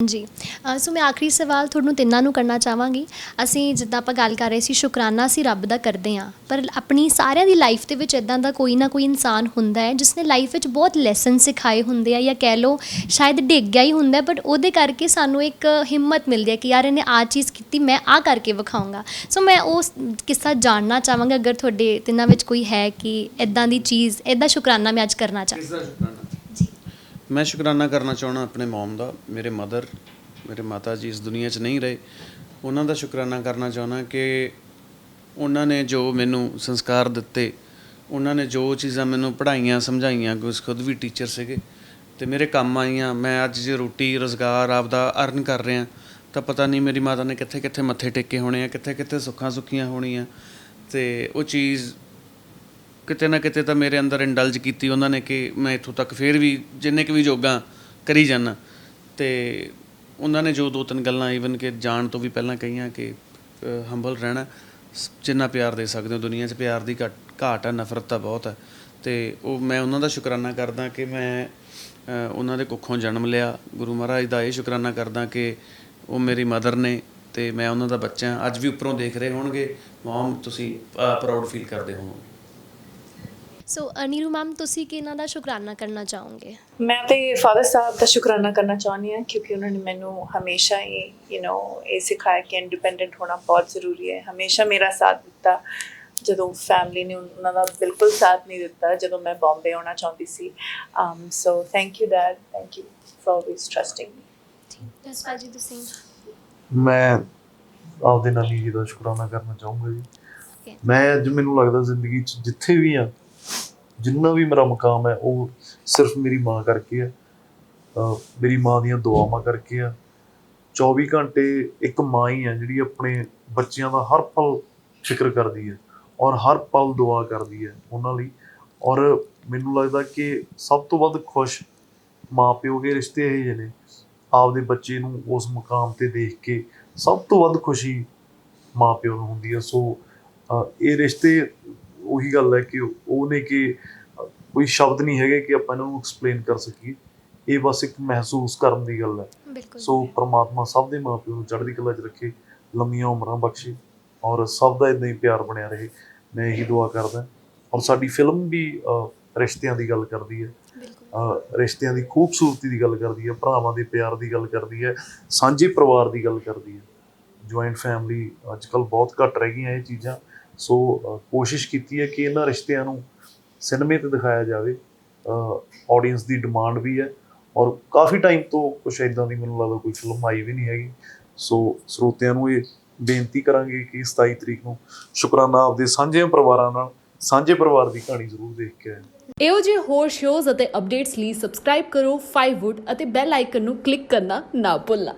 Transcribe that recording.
ਜੀ ਸੋ ਮੈਂ ਆਖਰੀ ਸਵਾਲ ਤੁਹਾਨੂੰ ਤਿੰਨਾਂ ਨੂੰ ਕਰਨਾ ਚਾਹਾਂਗੀ। ਅਸੀਂ ਜਿੱਦਾਂ ਆਪਾਂ ਗੱਲ ਕਰ ਰਹੇ ਸੀ, ਸ਼ੁਕਰਾਨਾ ਅਸੀਂ ਰੱਬ ਦਾ ਕਰਦੇ ਹਾਂ। ਪਰ ਆਪਣੀ ਸਾਰਿਆਂ ਦੀ ਲਾਈਫ ਦੇ ਵਿੱਚ ਇਦਾਂ ਦਾ ਕੋਈ ਨਾ ਕੋਈ ਇਨਸਾਨ ਹੁੰਦਾ ਹੈ ਜਿਸ ਨੇ ਲਾਈਫ ਵਿੱਚ ਬਹੁਤ ਲੈਸਨ ਸਿਖਾਏ ਹੁੰਦੇ ਆ ਜਾਂ ਕਹਿ ਲਓ ਸ਼ਾਇਦ ਡਿੱਗ ਗਿਆ ਹੀ ਹੁੰਦਾ ਬਟ ਉਹਦੇ ਕਰਕੇ ਸਾਨੂੰ ਇੱਕ ਹਿੰਮਤ ਮਿਲਦੀ ਹੈ ਕਿ ਯਾਰ ਇਹਨੇ ਆ ਚੀਜ਼ ਕੀਤੀ, ਮੈਂ ਆ ਕਰਕੇ ਵਿਖਾਉਂਗਾ। ਸੋ ਮੈਂ ਉਹ ਕਿੱਸਾ ਜਾਣਨਾ ਚਾਹਾਂਗਾ, ਅਗਰ ਤੁਹਾਡੇ ਤਿੰਨਾਂ ਵਿੱਚ ਕੋਈ ਹੈ ਕਿ ਇਦਾਂ ਦੀ ਚੀਜ਼ ਇਦਾਂ ਸ਼ੁਕਰਾਨਾ ਮੈਂ ਅੱਜ ਕਰਨਾ ਚਾਹਾਂ ਮੈਂ ਸ਼ੁਕਰਾਨਾ ਕਰਨਾ ਚਾਹਣਾ ਆਪਣੇ ਮਮ ਦਾ, ਮੇਰੇ ਮਦਰ ਮੇਰੇ ਮਾਤਾ ਜੀ ਇਸ ਦੁਨੀਆ 'ਚ ਨਹੀਂ ਰਹੇ। ਉਹਨਾਂ ਦਾ ਸ਼ੁਕਰਾਨਾ ਕਰਨਾ ਚਾਹਣਾ ਕਿ ਉਹਨਾਂ ਨੇ ਜੋ ਮੈਨੂੰ ਸੰਸਕਾਰ ਦਿੱਤੇ, ਉਹਨਾਂ ਨੇ ਜੋ ਚੀਜ਼ਾਂ ਮੈਨੂੰ ਪੜ੍ਹਾਈਆਂ, ਸਮਝਾਈਆਂ ਕੁਝ ਖੁਦ ਵੀ ਟੀਚਰ ਸੀਗੇ। ਤੇ ਮੇਰੇ ਕੰਮ ਆਈਆਂ, ਮੈਂ ਅੱਜ ਜੇ ਰੋਟੀ, ਰੋਜ਼ਗਾਰ ਆਪਦਾ ਅਰਨ ਕਰ ਰਿਹਾ, ਤਾਂ ਪਤਾ ਨਹੀਂ ਮੇਰੀ ਮਾਤਾ ਨੇ ਕਿੱਥੇ ਕਿੱਥੇ ਮੱਥੇ ਟੇਕੇ ਹੋਣੇ ਆ ਕਿੱਥੇ ਕਿੱਥੇ ਸੁੱਖਾਂ ਸੁੱਖੀਆਂ ਹੋਣੀਆਂ। ਤੇ ਉਹ ਚੀਜ਼ ਕਿਤੇ ਨਾ ਕਿਤੇ ਤਾਂ ਮੇਰੇ ਅੰਦਰ ਇੰਡਲਜ ਕੀਤੀ ਉਹਨਾਂ ਨੇ ਕਿ ਮੈਂ ਇੱਥੋਂ ਤੱਕ ਫੇਰ ਵੀ ਜਿੰਨੇ ਕੁ ਵੀ ਜੋਗਾ ਕਰੀ ਜਾਣਾ ਤੇ ਉਹਨਾਂ ਨੇ ਜੋ ਦੋ ਤਿੰਨ ਗੱਲਾਂ ਈਵਨ ਕਿ ਜਾਣ ਤੋਂ ਵੀ ਪਹਿਲਾਂ ਕਹੀਆਂ ਕਿ ਹੰਬਲ ਰਹਿਣਾ। ਸ- ਜਿੰਨਾ ਪਿਆਰ ਦੇ ਸਕਦੇ ਹੋ ਦੁਨੀਆ 'ਚ, ਪਿਆਰ ਦੀ ਘੱਟ- ਘਾਟ ਹੈ ਨਫ਼ਰਤ ਤਾਂ ਬਹੁਤ ਹੈ ਤੇ ਉਹ ਮੈਂ ਉਹਨਾਂ ਦਾ ਸ਼ੁਕਰਾਨਾ ਕਰਦਾ ਕਿ ਮੈਂ ਉਹਨਾਂ ਦੇ ਕੁੱਖੋਂ ਜਨਮ ਲਿਆ। ਗੁਰੂ ਮਹਾਰਾਜ ਦਾ ਇਹ ਸ਼ੁਕਰਾਨਾ ਕਰਦਾ ਕਿ ਉਹ ਮੇਰੀ ਮਦਰ ਨੇ ਤੇ ਮੈਂ ਉਹਨਾਂ ਦਾ ਬੱਚਾ। ਅੱਜ ਵੀ ਉੱਪਰੋਂ ਦੇਖ ਰਹੇ ਹੋਣਗੇ। ਮਮ, ਤੁਸੀਂ ਪ੍ਰਾਊਡ ਫੀਲ ਕਰਦੇ ਹੋਵੋਗੇ। ਸੋ ਅਨੀਰੂ ਮੈਮ ਤੁਸੀਂ ਕਿਹਨਾਂ ਦਾ ਸ਼ੁਕਰਾਨਾ ਕਰਨਾ ਚਾਹੋਗੇ? ਮੈਂ ਤੇ ਫਾਦਰ ਸਾਹਿਬ ਦਾ ਸ਼ੁਕਰਾਨਾ ਕਰਨਾ ਚਾਹੁੰਦੀ ਹਾਂ ਕਿਉਂਕਿ ਉਹਨਾਂ ਨੇ ਮੈਨੂੰ ਹਮੇਸ਼ਾ ਹੀ ਯੂ نو ਇਹ ਸਿਖਾਇਆ ਕਿ ਇੰਡੀਪੈਂਡੈਂਟ ਹੋਣਾ ਬਹੁਤ ਜ਼ਰੂਰੀ ਹੈ। ਹਮੇਸ਼ਾ ਮੇਰਾ ਸਾਥ ਦਿੱਤਾ। ਜਦੋਂ ਫੈਮਿਲੀ ਨੇ ਉਹਨਾਂ ਦਾ ਬਿਲਕੁਲ ਸਾਥ ਨਹੀਂ ਦਿੱਤਾ ਜਦੋਂ ਮੈਂ ਬੰਬੇ ਆਉਣਾ ਚਾਹੁੰਦੀ ਸੀ। Um so thank you dad. Thank you for always trusting me. ਮੈਂ ਆਪਦੇ ਨਾਲ ਜੀ ਦਾ ਸ਼ੁਕਰਾਨਾ ਕਰਨਾ ਚਾਹੂੰਗਾ ਜੀ। ਮੈਂ ਅੱਜ ਮੈਨੂੰ ਲੱਗਦਾ ਜ਼ਿੰਦਗੀ 'ਚ ਜਿੱਥੇ ਵੀ ਆ ਜਿੰਨਾ ਵੀ ਮੇਰਾ ਮਕਾਮ ਹੈ, ਉਹ ਸਿਰਫ ਮੇਰੀ ਮਾਂ ਕਰਕੇ ਹੈ। ਮੇਰੀ ਮਾਂ ਦੀਆਂ ਦੁਆਵਾਂ ਕਰਕੇ ਆ 24 ਘੰਟੇ ਇੱਕ ਮਾਂ ਹੀ ਹੈ, ਜਿਹੜੀ ਆਪਣੇ ਬੱਚਿਆਂ ਦਾ ਹਰ ਪਲ ਫਿਕਰ ਕਰਦੀ ਹੈ ਔਰ ਹਰ ਪਲ ਦੁਆ ਕਰਦੀ ਹੈ ਉਹਨਾਂ ਲਈ। ਔਰ ਮੈਨੂੰ ਲੱਗਦਾ ਕਿ ਸਭ ਤੋਂ ਵੱਧ ਖੁਸ਼ ਮਾਂ ਪਿਓ ਦੇ ਰਿਸ਼ਤੇ ਇਹ ਜਿਹੇ ਨੇ। ਆਪਦੇ ਬੱਚੇ ਨੂੰ ਉਸ ਮੁਕਾਮ ਤੇ ਦੇਖ ਕੇ ਸਭ ਤੋਂ ਵੱਧ ਖੁਸ਼ੀ ਮਾਂ ਪਿਓ ਨੂੰ ਹੁੰਦੀ ਹੈ। ਸੋ ਇਹ ਰਿਸ਼ਤੇ ਉਹੀ ਗੱਲ ਹੈ ਕਿ ਉਹ ਨੇ ਕਿ ਕੋਈ ਸ਼ਬਦ ਨਹੀਂ ਹੈਗੇ ਕਿ ਆਪਾਂ ਇਹਨਾਂ ਨੂੰ ਐਕਸਪਲੇਨ ਕਰ ਸਕੀਏ। ਇਹ ਬਸ ਇੱਕ ਮਹਿਸੂਸ ਕਰਨ ਦੀ ਗੱਲ ਹੈ। ਸੋ ਪ੍ਰਮਾਤਮਾ ਸਭ ਦੇ ਮਾਪਿਆਂ ਨੂੰ ਚੜ੍ਹਦੀ ਕਲਾ 'ਚ ਰੱਖੇ ਲੰਮੀਆਂ ਉਮਰਾਂ ਬਖਸ਼ੇ ਔਰ ਸਭ ਦਾ ਇਦਾਂ ਹੀ ਪਿਆਰ ਬਣਿਆ ਰਹੇ। ਮੈਂ ਇਹੀ ਦੁਆ ਕਰਦਾ ਔਰ ਸਾਡੀ ਫਿਲਮ ਵੀ ਰਿਸ਼ਤਿਆਂ ਦੀ ਗੱਲ ਕਰਦੀ ਹੈ। ਰਿਸ਼ਤਿਆਂ ਦੀ ਖੂਬਸੂਰਤੀ ਦੀ ਗੱਲ ਕਰਦੀ ਹੈ ਭਰਾਵਾਂ ਦੇ ਪਿਆਰ ਦੀ ਗੱਲ ਕਰਦੀ ਹੈ ਸਾਂਝੇ ਪਰਿਵਾਰ ਦੀ ਗੱਲ ਕਰਦੀ ਹੈ। ਜੁਆਇੰਟ ਫੈਮਿਲੀ ਅੱਜ ਕੱਲ ਬਹੁਤ ਘੱਟ ਰਹਿ ਗਈਆਂ ਇਹ ਚੀਜ਼ਾਂ। ਸੋ ਕੋਸ਼ਿਸ਼ ਕੀਤੀ ਹੈ ਕਿ ਇਹਨਾਂ ਰਿਸ਼ਤਿਆਂ ਨੂੰ ਸਿਨੇਮੇ ਤੇ ਦਿਖਾਇਆ ਜਾਵੇ। ਆਡੀਅנס ਦੀ ਡਿਮਾਂਡ ਵੀ ਹੈ ਔਰ ਕਾਫੀ ਟਾਈਮ ਤੋਂ ਕੁਛ ਇਦਾਂ ਦੀ ਮੈਨੂੰ ਲੱਗਦਾ ਕੋਈ ਫਿਲਮ ਆਈ ਵੀ ਨਹੀਂ ਹੈਗੀ। ਸੋ, ਸਰੋਤਿਆਂ ਨੂੰ ਇਹ ਬੇਨਤੀ ਕਰਾਂਗੇ ਕਿ 27 ਤਰੀਕ ਨੂੰ ਸ਼ੁਕਰਾਨਾ ਆਪਦੇ ਸਾਂਝੇ ਪਰਿਵਾਰਾਂ ਨਾਲ, ਸਾਂਝੇ ਪਰਿਵਾਰ ਦੀ ਕਹਾਣੀ ਜ਼ਰੂਰ ਦੇਖ ਕੇ ਆਏ ਇਹੋ ਜਿਹੇ ਹੋਰ ਸ਼ੋਜ਼ ਅਤੇ ਅਪਡੇਟਸ ਲਈ ਸਬਸਕ੍ਰਾਈਬ ਕਰੋ 5wood ਅਤੇ ਬੈਲ ਆਈਕਨ ਨੂੰ ਕਲਿੱਕ ਕਰਨਾ ਨਾ ਭੁੱਲਣਾ।